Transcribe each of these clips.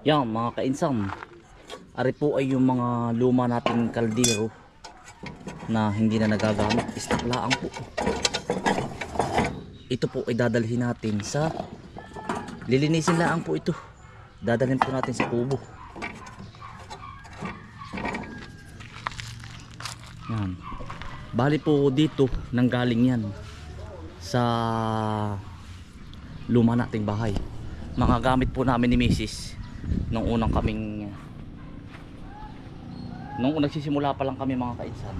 Yan mga kainsam. Ari po ay yung mga luma nating kaldero na hindi na nagagamit. Istaklaan po. Ito po ay dadalhin natin sa lilinisin lang po ito. Dadalhin po natin sa kubo. Yan. Bali po dito nanggaling yan sa luma nating bahay. Mga gamit po namin ni Mrs. nung unang kaming nung nagsisimula pa lang kami mga kainsan.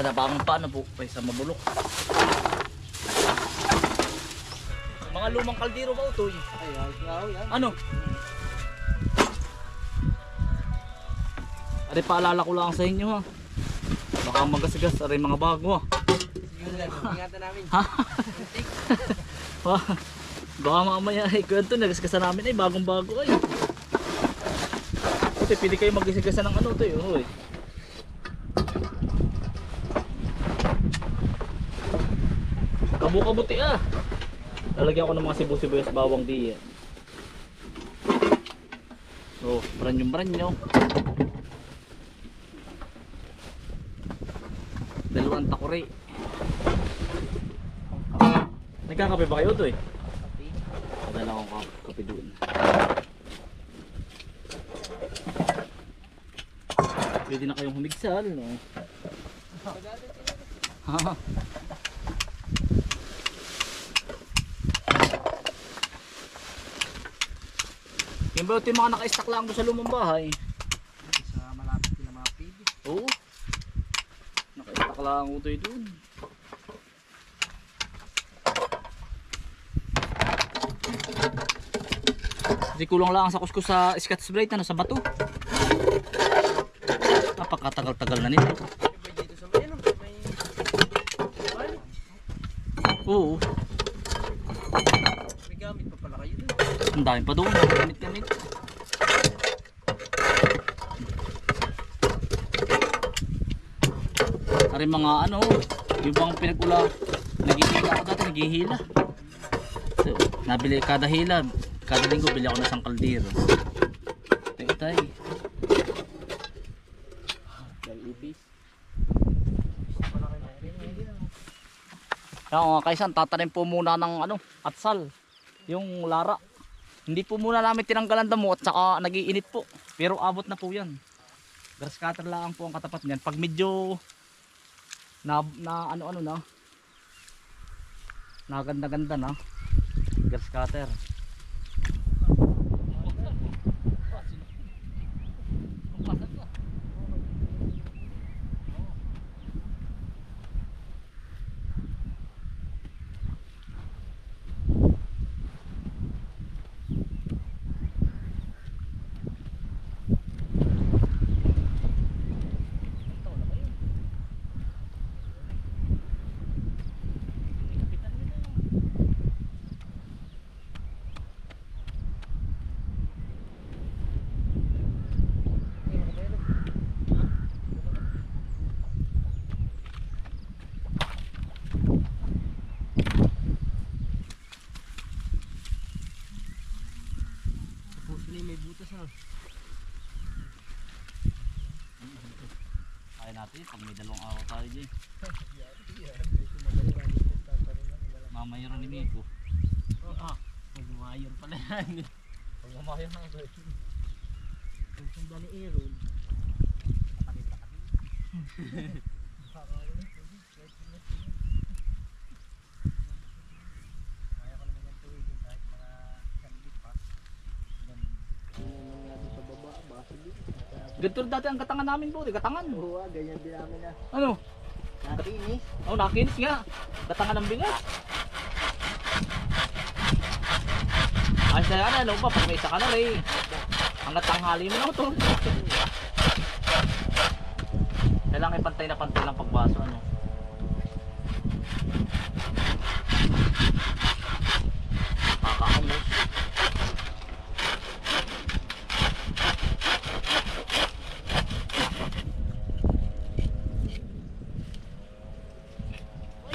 Mapakinabangan pa na po sa mabulok. Mga lumang kaldero ba ito? Ay, ay, ay, ay. Ano? Ari paalala ko lang sa inyo ha. Baka magasgas ari mga bago ha. Ingatan namin. Ha? Baka mamaya ay kwento nagasgasan namin ay bagong bago ay. Ito pwede kayo magisgasan ng ano to eh. Oh, eh. Kabu-kabuti ah. Lalagyan ko ng mga sibu-sibuyas bawang di yan. Oh, branyong branyo. Dalawang takuri. Nagkakape ba kayo to eh? Padala akong kap- kape doon. Pwede na kayong humigsal, no? Ha? ba ito yung mga naka-stack lang doon sa lumang bahay? Sa malapit sila mga pigi. Oo. Naka-stack lang ito doon. Hindi kulang lang sa kuskus sa Scotch Brite ano, sa bato. Napakatagal-tagal na nito. Oo. may gamit pa pala kayo dun. Ang dami pa doon. Gamit-gamit. Ari mga ano, yung bang pinagula, naghihila ako dati, naghihila. So, nabili kada hila, kada linggo bili ako ng isang kaldero. Tayo tayo. Kaya mga kaisan, tatanim po muna ng ano, atsal. Yung lara. Hindi po muna namin tinanggalan damo at saka nagiinit po. Pero abot na po yan. Grass cutter lang po ang katapat niyan. Pag medyo na, na ano ano na naganda-ganda na grass cutter. Puso na may butas ha. Kaya natin pag may dalawang araw tayo dyan. Mamayroon ni Miko. Ah, magmayon pala yan. Pag mamayan na ito. Ang sanda ni Aaron. Kaya ko naman yung tuwigin kahit mga sandit pa. Ganun nga doon sa baba, basa din. Ganito dati ang katangan namin po, di katangan. Oo, ah, ganyan din namin na. Ano? Nakinis. Oh, nakinis nga. Katangan ng bigas. Ay, sa yan, ano pa, pag may isa ka na rin. Hanggat tanghali mo na ito. Kailangan ipantay na pantay lang pagbaso, ano.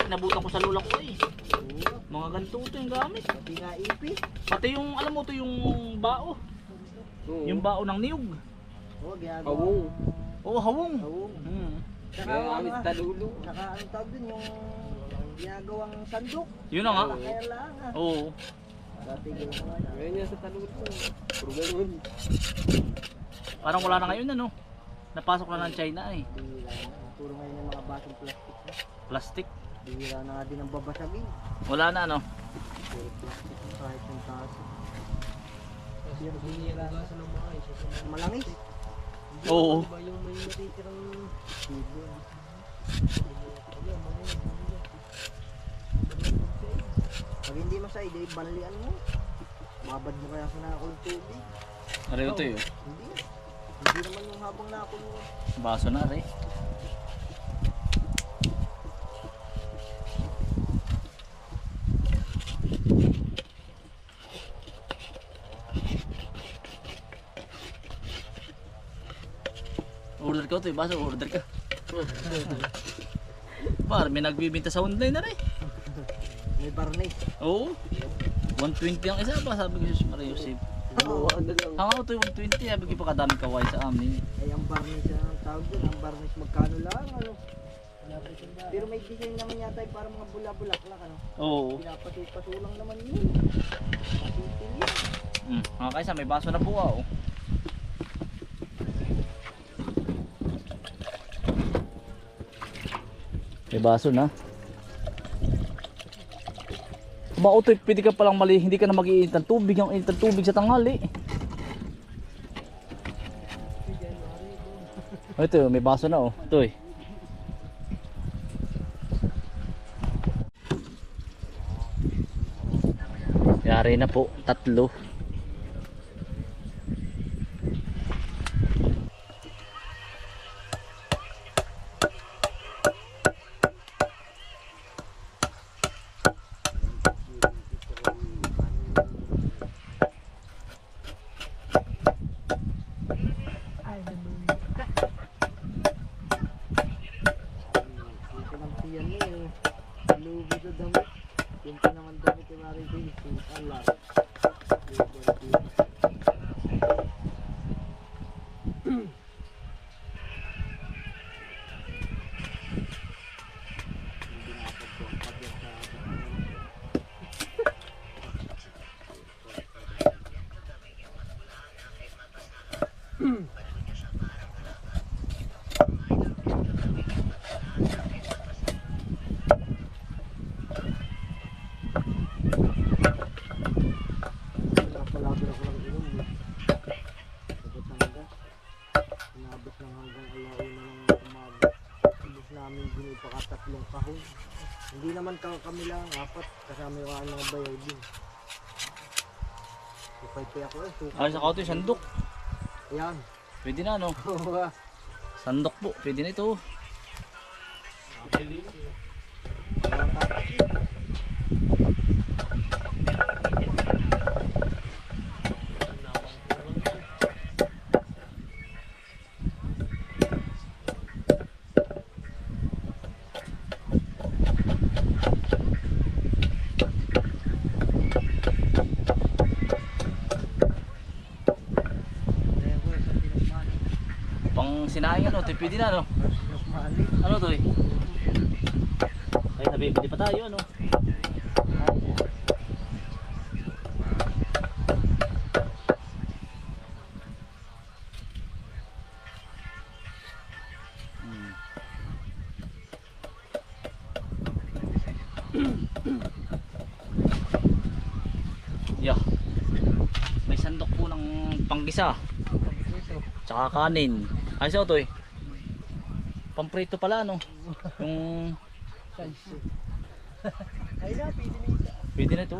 inabutan ko sa lola ko eh. Mga ganito ito yung gamit. Pati nga ipi. Pati yung, alam mo to yung bao. Oo. Yung bao ng niyog. Oo, ginagawa. Pawong. Oo, hawong. Oo. Hmm. Saka Kaya ano kami nga, talulo. saka ano tawag dun, yung ginagawang sandok. Yun na nga. Kaya lang ah. Oo. Dati ginawa na. Ngayon yan sa talulo. Puro ganun. Parang wala na ngayon ano. Napasok na ng China eh. Puro ngayon yung mga basong plastic. Plastic. Bihira na nga din ang babasagin. Wala na ano. Puro plastic kahit ng taso. Mga isa sa mga Malangis. Oo. Diba yung may natitirang. Pag hindi masay, di balian mo. Babad mo kaya sa nakakulong tubig. Areho to yun. Hindi. Hindi naman yung habang nakakulong. Baso na rin. Ka to eh, baso order ka. Par, may nagbibinta sa online na rin. May barnay. Oo. 120 ang isa pa, sabi ko si Maria Joseph. Oo. ano lang. Hangaw to yung 120, sabi ko pa kadami kaway sa amin. Ay, ang barniz ang tawag dun. Ang barniz magkano lang, ano. Pero may design naman yata yung parang mga bula-bulaklak, ano. Oo. Pinapatupatulang naman yun. Patitil yun. Mm, mga kaysa, may baso na po ah. Oh. Baso na. Mautoy, pwede ka palang mali, hindi ka na mag-iinit ng tubig, ang init tubig sa tanghali. Oh, ito, may baso na oh. Ito eh. Yari na po, tatlo. Ito lang siyan niya, eh. Lubi sa damit. Yung pa naman damit yung Mari Daisy. Allah. Napalagi ako lang inom. eh. Sa Batangas. Inabot ng hanggang alauna ng umaga. Ubus namin din tatlong kahon. Hindi naman ka kami lang, apat. Kasama yung ano mga bayaw din. Supay-pay ako eh. Suka. Ay, sa kauto yung sandok. Yan. Pwede na no. Sandok po, pwede na ito. Walang kapatid. Ayan ko, sa tinagmani. Sinaing ano, ito pwede na no. Tinagmani. Ano to eh? Ay, pwede pa tayo ano. Hmm. Yeah. May sandok po ng panggisa. Tsaka kanin. Ay, sa to eh. Pamprito pala no. Yung Ay na, pwede na isa. pwede na ito.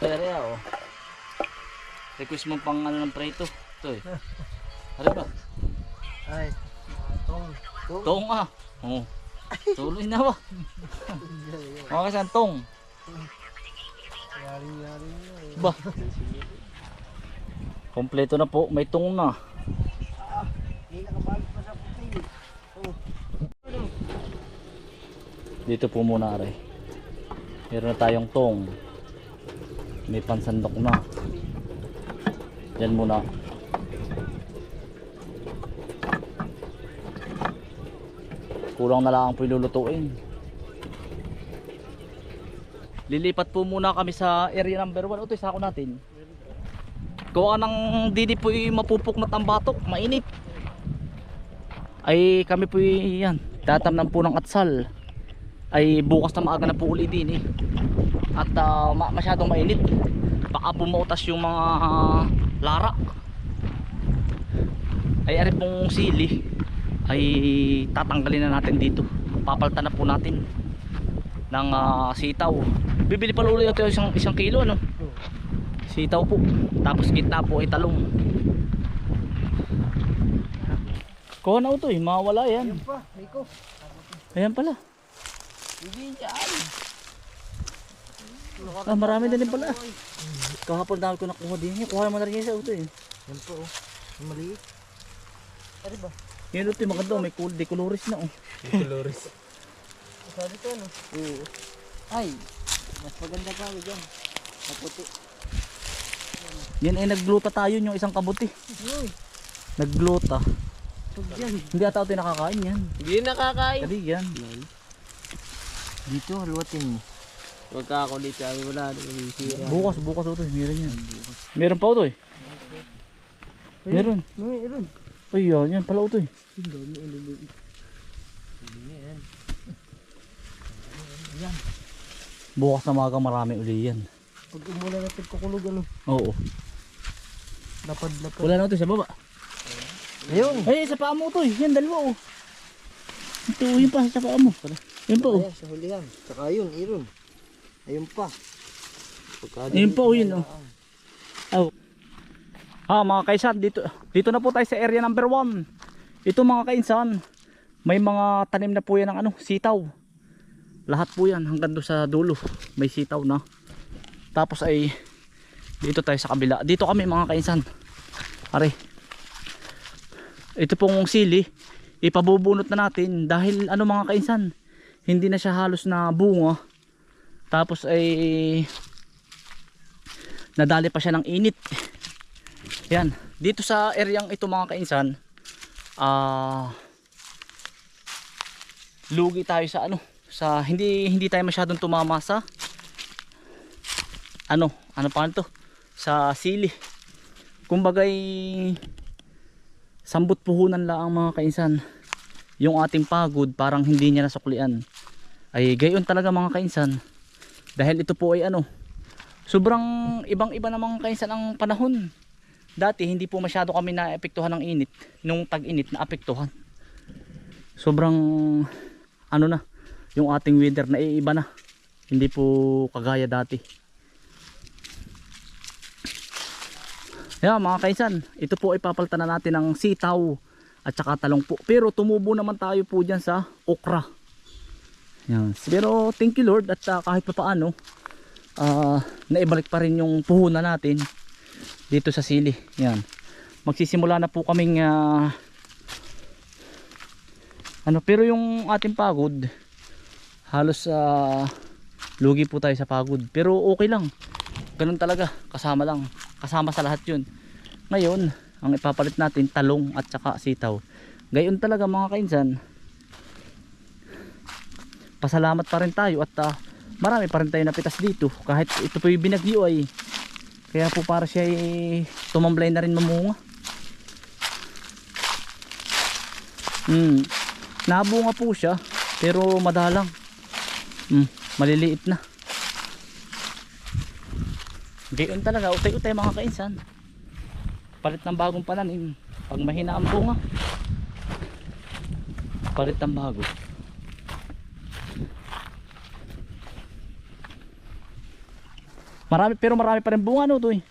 Tere oh. Request mo pang ano ng prito. Ito eh. Ano ba? Ay. Tong. Tong ah. Oh. Tuloy na ba? Mga kaisan, tong. Yari-yari na eh. Ba? Kompleto na po, may tong na. Hindi nakabalot pa sa puti. Dito po muna aray. Meron na tayong tong. May pansandok na. Yan muna. Kulang na lang po ilulutuin. Lilipat po muna kami sa area number 1. Ito, sako natin. Gawa ng didi po yung mapupok na tambatok, mainit. Ay kami po yan, tatamnan po ng atsal ay bukas na maaga na po uli din eh. At ma- masyadong mainit. Baka bumautas yung mga ah, lara. Ay ari pong sili ay tatanggalin na natin dito. Papaltan na po natin ng ah, sitaw. Bibili pa uli ito isang, isang kilo ano. Sitaw po. Tapos gitna po ay talong. Kuha na ito eh, mawala yan. Yan pa. Ayan pala. Hindi. Ah, marami na din pala. Kahapon dami ko nakuha din. Kuha naman na rin sa auto eh. Yan po, oh. Maliit. Ano ba? Yan ito yung maganda. May cool, decoloris na oh. Dolores. Sabi ko, ano? Oo. Ay, mas maganda pa ako dyan. Maputi. Yan ay nagluta tayo yung isang kabuti. Uy, Nagluta. yan. Hindi ata ito nakakain yan. Hindi nakakain. Kali yan. Dito, haluatin mo. Pagka ako dito, sabi wala. Sira. Bukas, bukas ito. Meron yan. Meron pa ito eh. Meron. Mayroon. Ay yan, yan pala ito eh. Bukas na maga marami uli yan. Pag umulan natin kukulog, ano? Oo. Lapad-lapad. Wala na ito sa baba. Ayun. Ay, sa paa mo ito eh. Yan, dalawa oh. Ito, yun pa sa paa mo. Yan pa oh. Sa hulihan. Saka yun, iron. Ayun pa. Pagka Yun pa oh, yun oh. Oh. Ah, mga kaisan, dito dito na po tayo sa area number 1. Ito mga kainsan, may mga tanim na po yan ng ano, sitaw. Lahat po yan hanggang doon sa dulo. May sitaw na. Tapos ay dito tayo sa kabila. Dito kami mga kainsan. Are. Ito pong sili, ipabubunot na natin dahil ano mga kainsan, hindi na siya halos na bunga. Tapos ay nadali pa siya ng init. Yan, dito sa areang ito mga kainsan, ah lugi tayo sa ano, sa hindi hindi tayo masyadong tumama sa ano, ano pa to? Sa sili. Kumbagay sambot puhunan lang ang mga kainsan. Yung ating pagod parang hindi niya nasuklian. Ay gayon talaga mga kainsan. Dahil ito po ay ano, sobrang ibang iba namang kainsan ang panahon. Dati hindi po masyado kami naapektuhan ng init. Nung tag-init naapektuhan. Sobrang ano na, yung ating weather na iiba na. Hindi po kagaya dati. Yan mga kaisan, ito po ay papalitan na natin ng sitaw at saka talong po. Pero tumubo naman tayo po dyan sa okra. Yan. Pero thank you Lord at uh, kahit pa paano, ah, naibalik pa rin yung puhunan natin dito sa sili. Yan. Magsisimula na po kaming ah, ano pero yung ating pagod halos ah, lugi po tayo sa pagod. Pero okay lang. Ganun talaga, kasama lang. Kasama sa lahat 'yun. Ngayon, ang ipapalit natin talong at saka sitaw. Gayon talaga mga kainsan. Pasalamat pa rin tayo at ah, marami pa rin tayo napitas dito kahit ito po yung binagyo ay kaya po para siya ay tumamblay na rin mamunga. Hmm. Nabunga po siya pero madalang. Hmm. Maliliit na. Gayon talaga, utay-utay mga kainsan. Palit ng bagong pananim. Pag mahina ang bunga, palit ng bago. Marami, pero marami pa rin bunga no eh.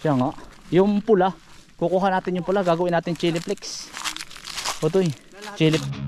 Siya nga. Yung pula, kukuha natin yung pula, gagawin natin chili flakes. Otoy, chili.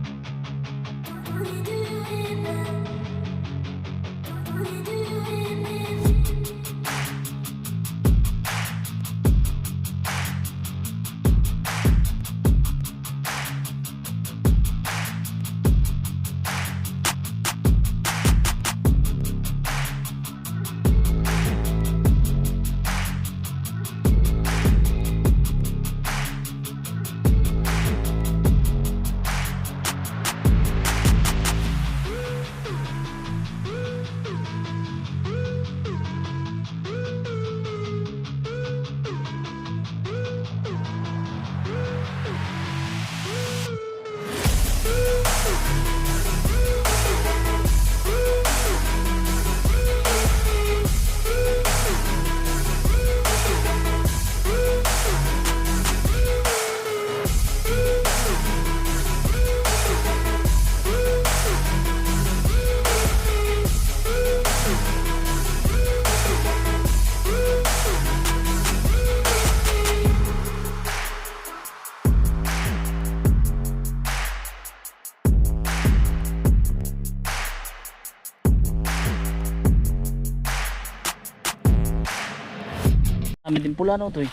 Pula no to eh.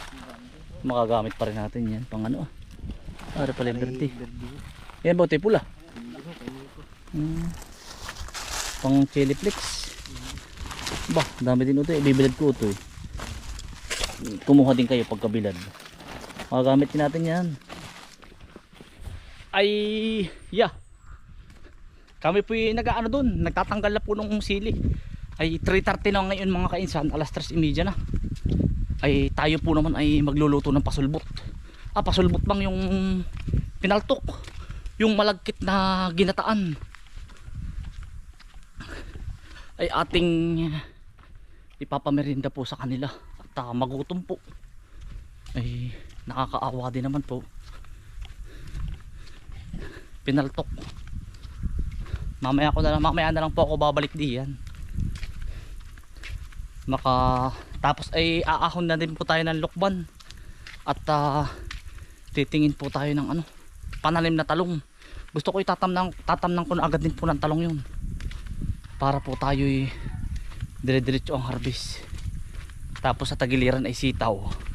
Makagamit pa rin natin yan pang ano ah. Para pala verde. Yan ito pula? Hmm. Pang chili flakes. Ba, dami din ito eh. Bibilad ko ito eh. Kumuha din kayo pagkabilad. Makagamit din natin yan. Ay, yeah. Kami po yung nag-ano doon, nagtatanggal na po nung sili. Ay 3.30 na ngayon mga kainsan, alas 3.30 na ay tayo po naman ay magluluto ng pasulbot. Ah pasulbot bang yung pinaltok? Yung malagkit na ginataan. Ay ating ipapamerinda po sa kanila. At uh, magutom po. Ay nakakaawa din naman po. Pinaltok. Mamaya ko na lang mamaya na lang po ako babalik diyan. Maka tapos ay aahon na din po tayo ng lukban. At ah, titingin po tayo ng ano panalim na talong. Gusto ko itatamnang tatamnang ko na agad din po ng talong yun. Para po tayo dire diretso ang harvest. Tapos sa tagiliran ay sitaw